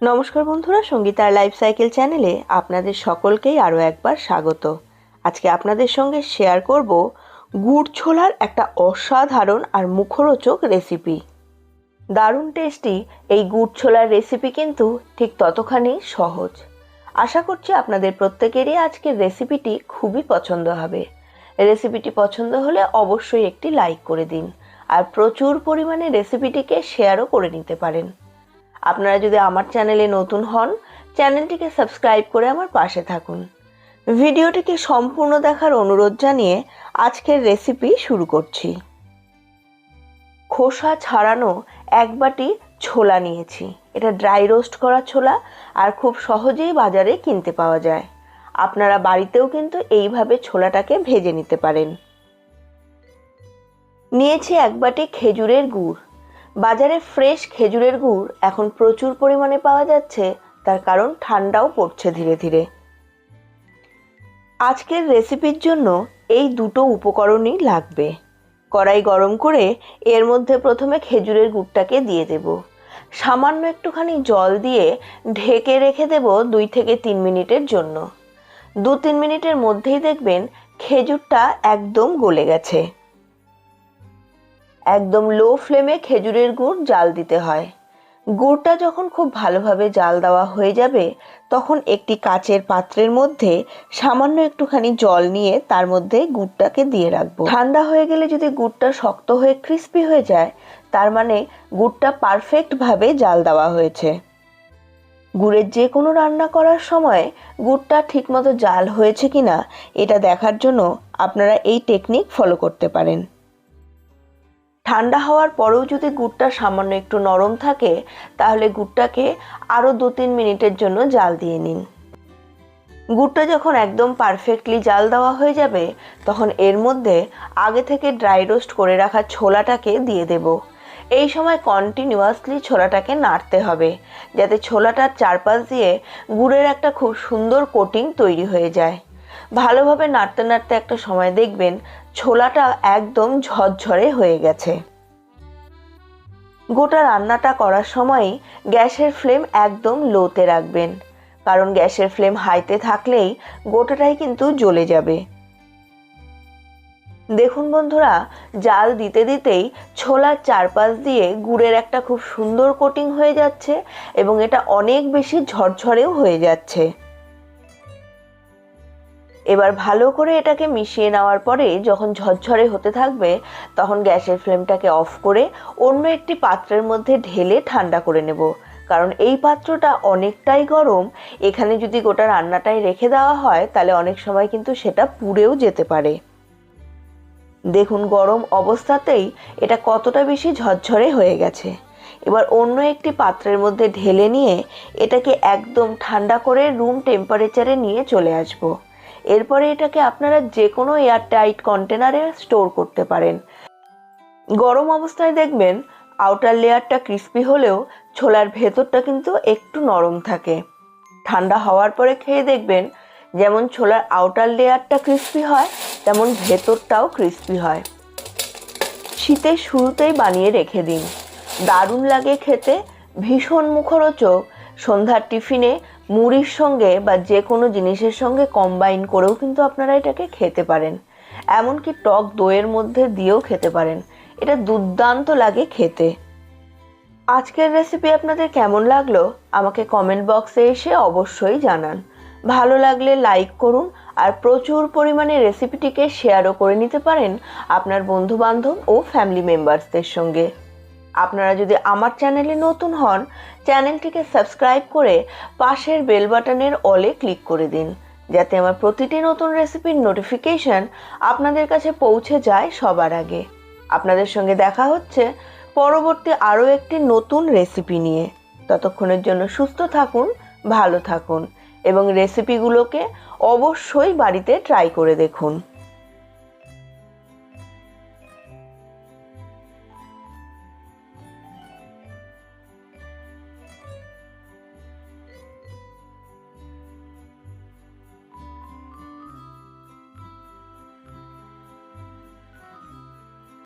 নমস্কার বন্ধুরা, সঙ্গীতার life cycle চ্যানেলে আপনাদের সকলকেই আরও একবার স্বাগত। আজকে আপনাদের সঙ্গে শেয়ার করব গুড় ছোলার একটা অসাধারণ আর মুখরোচক রেসিপি দারুণ টেস্টি এই গুড় ছোলার রেসিপি কিন্তু ঠিক ততখানি সহজ। আশা করছি আপনাদের প্রত্যেকেরই আজকের রেসিপিটি খুবই পছন্দ হবে। রেসিপিটি পছন্দ হলে অবশ্যই একটি লাইক করে দিন, আর প্রচুর পরিমাণে রেসিপিটিকে শেয়ারও করে নিতে পারেন। আপনারা যদি আমার চ্যানেলে নতুন হন, চ্যানেলটিকে সাবস্ক্রাইব করে আমার পাশে থাকুন। ভিডিওটিকে সম্পূর্ণ দেখার অনুরোধ জানিয়ে আজকের রেসিপি শুরু করছি। খোসা ছাড়ানো এক বাটি ছোলা নিয়েছি। এটা ড্রাই রোস্ট করা ছোলা আর খুব সহজেই বাজারে কিনতে পাওয়া যায়। আপনারা বাড়িতেও কিন্তু এইভাবে ছোলাটাকে ভেজে নিতে পারেন। নিয়েছি এক বাটি খেজুরের গুড়। বাজারে ফ্রেশ খেজুরের গুড় এখন প্রচুর পরিমাণে পাওয়া যাচ্ছে, তার কারণ ঠান্ডাও পড়ছে ধীরে ধীরে। আজকের রেসিপির জন্য এই দুটো উপকরণই লাগবে। কড়াই গরম করে এর মধ্যে প্রথমে খেজুরের গুড়টাকে দিয়ে দেব। সামান্য একটুখানি জল দিয়ে ঢেকে রেখে দেব দুই থেকে তিন মিনিটের জন্য। দু তিন মিনিটের মধ্যেই দেখবেন খেজুরটা একদম গলে গেছে। একদম লো ফ্লেমে খেজুরের গুড় জাল দিতে হয়। গুড়টা যখন খুব ভালোভাবে জাল দেওয়া হয়ে যাবে, তখন একটি কাচের পাত্রের মধ্যে সামান্য একটুখানি জল নিয়ে তার মধ্যে গুড়টাকে দিয়ে রাখব। ঠান্ডা হয়ে গেলে যদি গুড়টা শক্ত হয়ে ক্রিস্পি হয়ে যায়, তার মানে গুড়টা পারফেক্টভাবে জাল দেওয়া হয়েছে। গুড়ের যে কোনো রান্না করার সময় গুড়টা ঠিকমতো জাল হয়েছে কিনা, এটা দেখার জন্য আপনারা এই টেকনিক ফলো করতে পারেন। ঠান্ডা হওয়ার পরেও যদি গুড়টা সামান্য একটু নরম থাকে, তাহলে গুড়টাকে আরও দু তিন মিনিটের জন্য জাল দিয়ে নিন। গুড়টা যখন একদম পারফেক্টলি জাল দেওয়া হয়ে যাবে, তখন এর মধ্যে আগে থেকে ড্রাই রোস্ট করে রাখা ছোলাটাকে দিয়ে দেব। এই সময় কন্টিনিউয়াসলি ছোলাটাকে নাড়তে হবে, যাতে ছোলাটার চারপাশ দিয়ে গুড়ের একটা খুব সুন্দর কোটিং তৈরি হয়ে যায়। ভালোভাবে নাড়তে নাড়তে একটা সময় দেখবেন ছোলাটা একদম ঝরঝরে হয়ে গেছে। গোটা রান্নাটা করার সময় গ্যাসের ফ্লেম একদম লোতে রাখবেন, কারণ গ্যাসের ফ্লেম হাইতে থাকলেই গোটাটাই কিন্তু জ্বলে যাবে। দেখুন বন্ধুরা, জাল দিতে দিতেই ছোলার চারপাশ দিয়ে গুড়ের একটা খুব সুন্দর কোটিং হয়ে যাচ্ছে এবং এটা অনেক বেশি ঝরঝরেও হয়ে যাচ্ছে। এবার ভালো করে এটাকে মিশিয়ে নেওয়ার পরে যখন ঝরঝরে হতে থাকবে, তখন গ্যাসের ফ্লেমটাকে অফ করে অন্য একটি পাত্রের মধ্যে ঢেলে ঠান্ডা করে নেব। কারণ এই পাত্রটা অনেকটাই গরম, এখানে যদি গোটা রান্নাটাই রেখে দেওয়া হয়, তাহলে অনেক সময় কিন্তু সেটা পুড়েও যেতে পারে। দেখুন, গরম অবস্থাতেই এটা কতটা বেশি ঝরঝরে হয়ে গেছে। এবার অন্য একটি পাত্রের মধ্যে ঢেলে নিয়ে এটাকে একদম ঠান্ডা করে রুম টেম্পারেচারে নিয়ে চলে আসব। এরপরে এটাকে আপনারা যে কোনো এয়ার টাইট কন্টেনারে স্টোর করতে পারেন। গরম অবস্থায় দেখবেন আউটার লেয়ারটা ক্রিস্পি হলেও ছোলার ভেতরটা কিন্তু একটু নরম থাকে। ঠান্ডা হওয়ার পরে খেয়ে দেখবেন যেমন ছোলার আউটার লেয়ারটা ক্রিস্পি হয়, তেমন ভেতরটাও ক্রিস্পি হয়। শীতের শুরুতেই বানিয়ে রেখে দিন। দারুণ লাগে খেতে, ভীষণ মুখরোচক। সন্ধ্যার টিফিনে মুড়ির সঙ্গে বা যে কোনো জিনিসের সঙ্গে কম্বাইন করেও কিন্তু আপনারা এটাকে খেতে পারেন। এমনকি টক দইয়ের মধ্যে দিয়েও খেতে পারেন। এটা দুর্দান্ত লাগে খেতে। আজকের রেসিপি আপনাদের কেমন লাগল? আমাকে কমেন্ট বক্সে এসে অবশ্যই জানান। ভালো লাগলে লাইক করুন আর প্রচুর পরিমাণে রেসিপিটিকে শেয়ারও করে নিতে পারেন আপনার বন্ধু বান্ধব ও ফ্যামিলি মেম্বার্সদের সঙ্গে। আপনারা যদি আমার চ্যানেলে নতুন হন, চ্যানেলটিকে সাবস্ক্রাইব করে পাশের বেল বাটনের অলে ক্লিক করে দিন, যাতে আমার প্রতিটি নতুন রেসিপির নোটিফিকেশন আপনাদের কাছে পৌঁছে যায় সবার আগে। আপনাদের সঙ্গে দেখা হচ্ছে পরবর্তী আরও একটি নতুন রেসিপি নিয়ে। ততক্ষণের জন্য সুস্থ থাকুন, ভালো থাকুন এবং রেসিপিগুলোকে অবশ্যই বাড়িতে ট্রাই করে দেখুন।